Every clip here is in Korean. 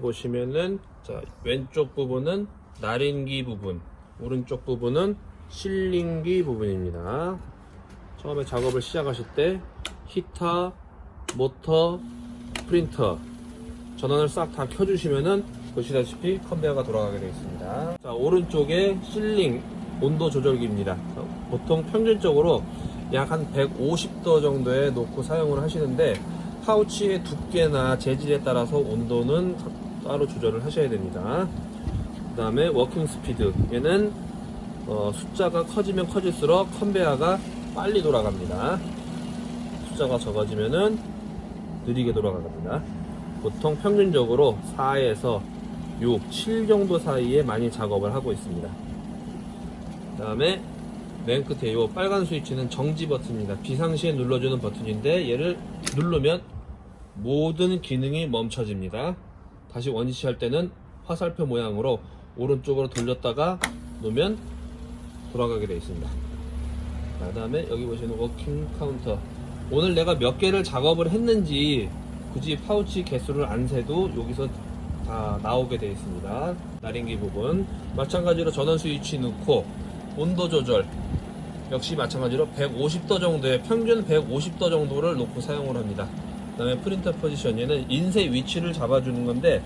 보시면은 자 왼쪽 부분은 나린기 부분, 오른쪽 부분은 실링기 부분입니다. 처음에 작업을 시작하실 때 히터, 모터, 프린터 전원을 싹 다 켜주시면은 보시다시피 컨베어가 돌아가게 되어 있습니다. 자 오른쪽에 실링 온도 조절기입니다. 자, 보통 평균적으로 약 한 150도 정도에 놓고 사용을 하시는데 파우치의 두께나 재질에 따라서 온도는 따로 조절을 하셔야 됩니다. 그 다음에 워킹 스피드 얘는 어, 숫자가 커지면 커질수록 컨베어가 빨리 돌아갑니다. 숫자가 적어지면은 느리게 돌아갑니다. 보통 평균적으로 4에서 6, 7 정도 사이에 많이 작업을 하고 있습니다. 그 다음에 맨 끝에 이 빨간 스위치는 정지 버튼입니다. 비상시에 눌러주는 버튼인데 얘를 누르면 모든 기능이 멈춰집니다. 다시 원위치 할 때는 화살표 모양으로 오른쪽으로 돌렸다가 놓으면 돌아가게 되어 있습니다. 그 다음에 여기 보시는 워킹 카운터. 오늘 내가 몇 개를 작업을 했는지 굳이 파우치 개수를 안 세도 여기서 다 나오게 되어 있습니다. 나린기 부분. 마찬가지로 전원 스위치 넣고 온도 조절. 역시 마찬가지로 150도 정도의 평균 150도 정도를 놓고 사용을 합니다. 그 다음에 프린터 포지션 얘는 인쇄 위치를 잡아주는 건데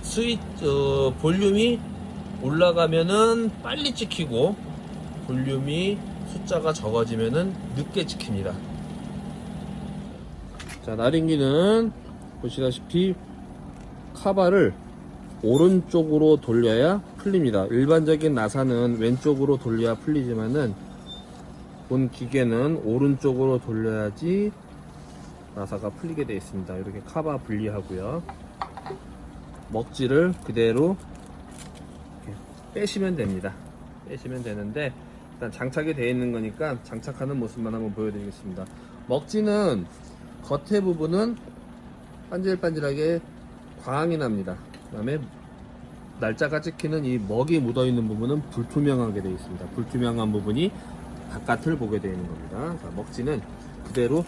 스위 어, 볼륨이 올라가면은 빨리 찍히고 볼륨이 숫자가 적어지면은 늦게 찍힙니다. 자 나린기는 보시다시피 카바를 오른쪽으로 돌려야 풀립니다. 일반적인 나사는 왼쪽으로 돌려야 풀리지만은 본 기계는 오른쪽으로 돌려야지 나사가 풀리게 되어 있습니다. 이렇게 카바 분리하고요. 먹지를 그대로 빼시면 됩니다. 빼시면 되는데 일단 장착이 되어 있는 거니까 장착하는 모습만 한번 보여드리겠습니다. 먹지는 겉에 부분은 반질반질하게 광이 납니다. 그 다음에 날짜가 찍히는 이 먹이 묻어 있는 부분은 불투명하게 되어 있습니다. 불투명한 부분이 바깥을 보게 되는 겁니다. 자, 먹지는 그대로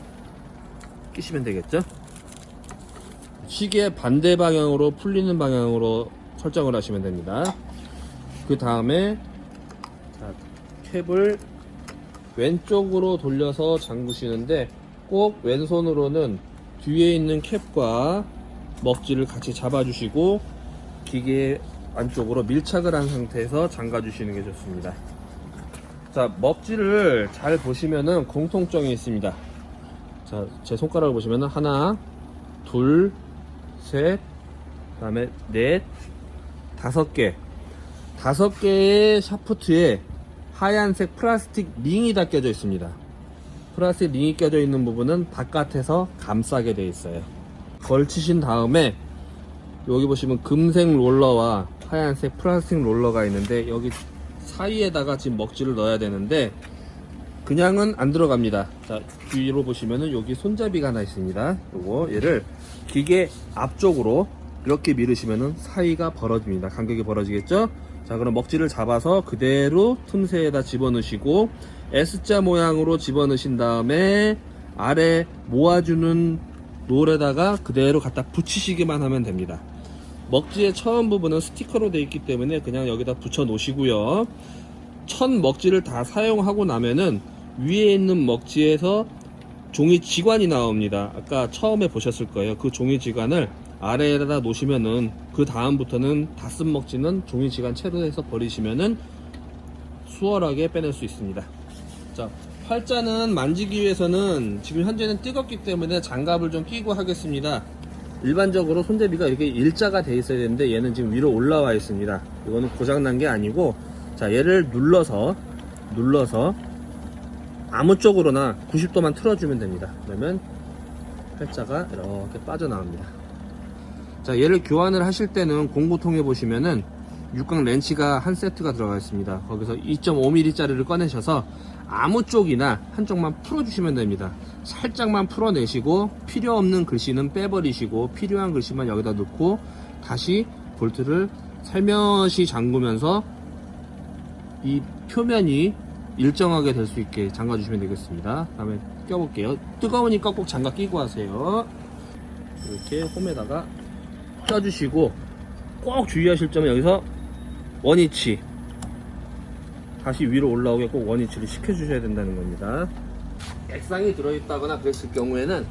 끼시면 되겠죠? 시계 반대 방향으로 풀리는 방향으로 설정을 하시면 됩니다. 그 다음에 자, 캡을 왼쪽으로 돌려서 잠그시는데 꼭 왼손으로는 뒤에 있는 캡과 먹지를 같이 잡아주시고 기계 안쪽으로 밀착을 한 상태에서 잠가 주시는 게 좋습니다. 자, 먹지를 잘 보시면은 공통점이 있습니다. 자, 제 손가락을 보시면은 하나, 둘, 셋, 그다음에 넷, 다섯 개. 다섯 개의 샤프트에 하얀색 플라스틱 링이 다 껴져 있습니다. 플라스틱 링이 껴져 있는 부분은 바깥에서 감싸게 되어 있어요. 걸치신 다음에 여기 보시면 금색 롤러와 하얀색 플라스틱 롤러가 있는데 여기 사이에다가 지금 먹지를 넣어야 되는데 그냥은 안 들어갑니다. 자, 뒤로 보시면은 여기 손잡이가 하나 있습니다. 요거 얘를 기계 앞쪽으로 이렇게 밀으시면은 사이가 벌어집니다. 간격이 벌어지겠죠? 자, 그럼 먹지를 잡아서 그대로 틈새에다 집어넣으시고 S자 모양으로 집어넣으신 다음에 아래 모아주는 롤에다가 그대로 갖다 붙이시기만 하면 됩니다. 먹지의 처음 부분은 스티커로 되어 있기 때문에 그냥 여기다 붙여 놓으시고요. 첫 먹지를 다 사용하고 나면은 위에 있는 먹지에서 종이 지관이 나옵니다. 아까 처음에 보셨을 거예요. 그 종이 지관을 아래에다 놓으시면은 그 다음부터는 다 쓴 먹지는 종이 지관 채로 해서 버리시면은 수월하게 빼낼 수 있습니다. 자, 팔자는 만지기 위해서는 지금 현재는 뜨겁기 때문에 장갑을 좀 끼고 하겠습니다. 일반적으로 손잡이가 이렇게 일자가 돼 있어야 되는데 얘는 지금 위로 올라와 있습니다. 이거는 고장난 게 아니고 자 얘를 눌러서 눌러서 아무 쪽으로나 90도만 틀어주면 됩니다. 그러면 팔자가 이렇게 빠져나옵니다. 자 얘를 교환을 하실 때는 공구통에 보시면은 육각 렌치가 한 세트가 들어가 있습니다. 거기서 2.5mm 짜리를 꺼내셔서 아무 쪽이나 한쪽만 풀어주시면 됩니다. 살짝만 풀어내시고 필요 없는 글씨는 빼버리시고 필요한 글씨만 여기다 넣고 다시 볼트를 살며시 잠그면서 이 표면이 일정하게 될 수 있게 잠가 주시면 되겠습니다. 다음에 껴볼게요. 뜨거우니까 꼭 장갑 끼고 하세요. 이렇게 홈에다가 껴주시고 꼭 주의하실 점은 여기서 원위치 다시 위로 올라오게 꼭 원위치를 시켜주셔야 된다는 겁니다. 액상이 들어있다거나 그랬을 경우에는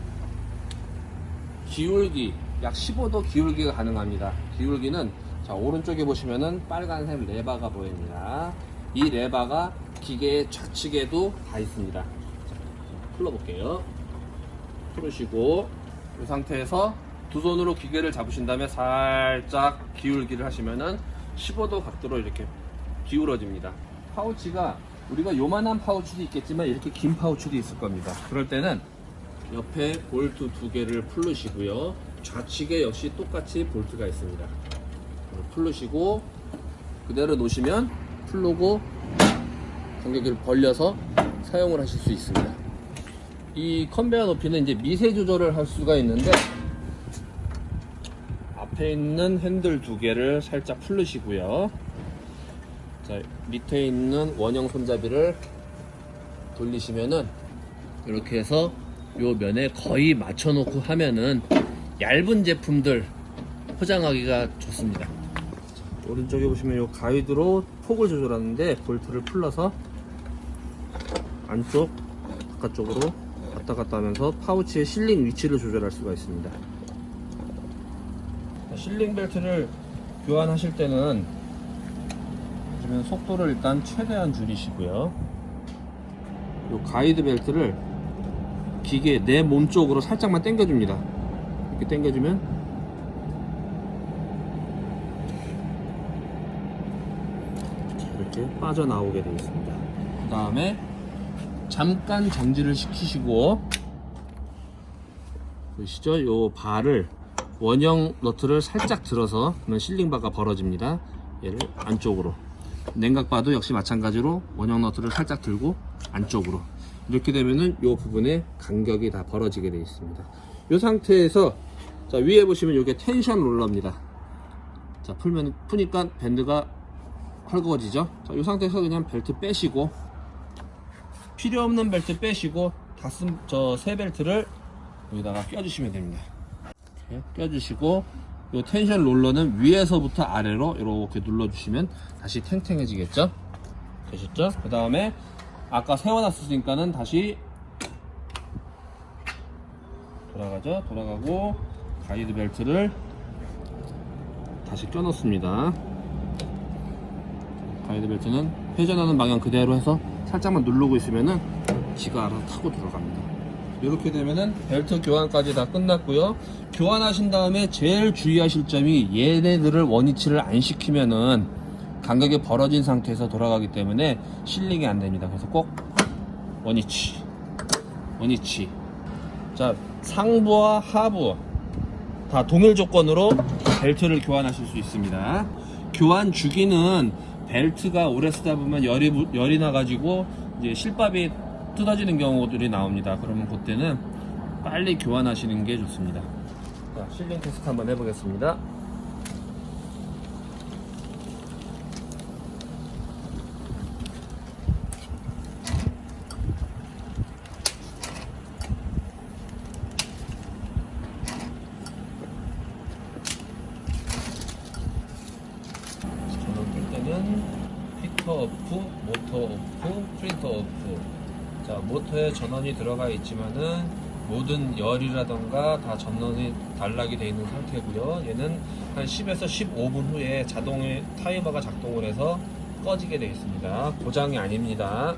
기울기 약 15도 기울기가 가능합니다. 기울기는 자 오른쪽에 보시면은 빨간색 레바가 보입니다. 이 레바가 기계의 좌측에도 다 있습니다. 자, 풀어볼게요. 풀으시고 이 상태에서 두 손으로 기계를 잡으신 다음에 살짝 기울기를 하시면은 15도 각도로 이렇게 기울어집니다. 파우치가 우리가 요만한 파우치도 있겠지만 이렇게 긴 파우치도 있을 겁니다. 그럴 때는 옆에 볼트 두 개를 풀르시고요. 좌측에 역시 똑같이 볼트가 있습니다. 풀르시고 그대로 놓으시면 풀르고 간격을 벌려서 사용을 하실 수 있습니다. 이 컨베어 높이는 이제 미세 조절을 할 수가 있는데 앞에 있는 핸들 두 개를 살짝 풀르시고요. 자, 밑에 있는 원형 손잡이를 돌리시면은 이렇게 해서 요 면에 거의 맞춰놓고 하면은 얇은 제품들 포장하기가 좋습니다. 자, 오른쪽에 보시면 요 가이드로 폭을 조절하는데 볼트를 풀러서 안쪽 바깥쪽으로 왔다 갔다 하면서 파우치의 실링 위치를 조절할 수가 있습니다. 자, 실링 벨트를 교환하실 때는 속도를 일단 최대한 줄이시고요. 요 가이드 벨트를 기계 내 몸 쪽으로 살짝만 당겨줍니다. 이렇게 당겨주면 자, 이렇게 빠져나오게 되어 있습니다. 그 다음에 잠깐 정지를 시키시고 보시죠? 요 발을 원형 너트를 살짝 들어서 그러면 실링바가 벌어집니다. 얘를 안쪽으로 냉각바도 역시 마찬가지로 원형 너트를 살짝 들고 안쪽으로 이렇게 되면은 이 부분에 간격이 다 벌어지게 되어 있습니다. 이 상태에서 자 위에 보시면 이게 텐션 롤러입니다. 자 풀면 푸니까 밴드가 헐거워지죠. 자, 이 상태에서 그냥 벨트 빼시고 필요 없는 벨트 빼시고 다 쓴 저 새 벨트를 여기다가 껴주시면 됩니다. 이렇게 껴주시고 이 텐션 롤러는 위에서부터 아래로 이렇게 눌러주시면 다시 탱탱해지겠죠? 되셨죠? 그 다음에 아까 세워놨으니까는 다시 돌아가죠? 돌아가고 가이드 벨트를 다시 껴넣습니다. 가이드 벨트는 회전하는 방향 그대로 해서 살짝만 누르고 있으면은 지가 알아서 타고 들어갑니다. 이렇게 되면은 벨트 교환까지 다 끝났고요. 교환하신 다음에 제일 주의하실 점이 얘네들을 원위치를 안 시키면은 간격이 벌어진 상태에서 돌아가기 때문에 실링이 안 됩니다. 그래서 꼭 원위치, 원위치. 자, 상부와 하부 다 동일 조건으로 벨트를 교환하실 수 있습니다. 교환 주기는 벨트가 오래 쓰다 보면 열이, 무- 열이 나가지고 이제 실밥이 뜯어지는 경우들이 나옵니다. 그러면 그때는 빨리 교환하시는 게 좋습니다. 자, 실링 테스트 한번 해보겠습니다. 전원 끌 때는 히터 모터 오프, 프린터 오프. 자, 모터에 전원이 들어가 있지만은 모든 열이라던가 다 전원이 단락이 되어 있는 상태고요. 얘는 한 10에서 15분 후에 자동의 타이머가 작동을 해서 꺼지게 되어 있습니다. 고장이 아닙니다.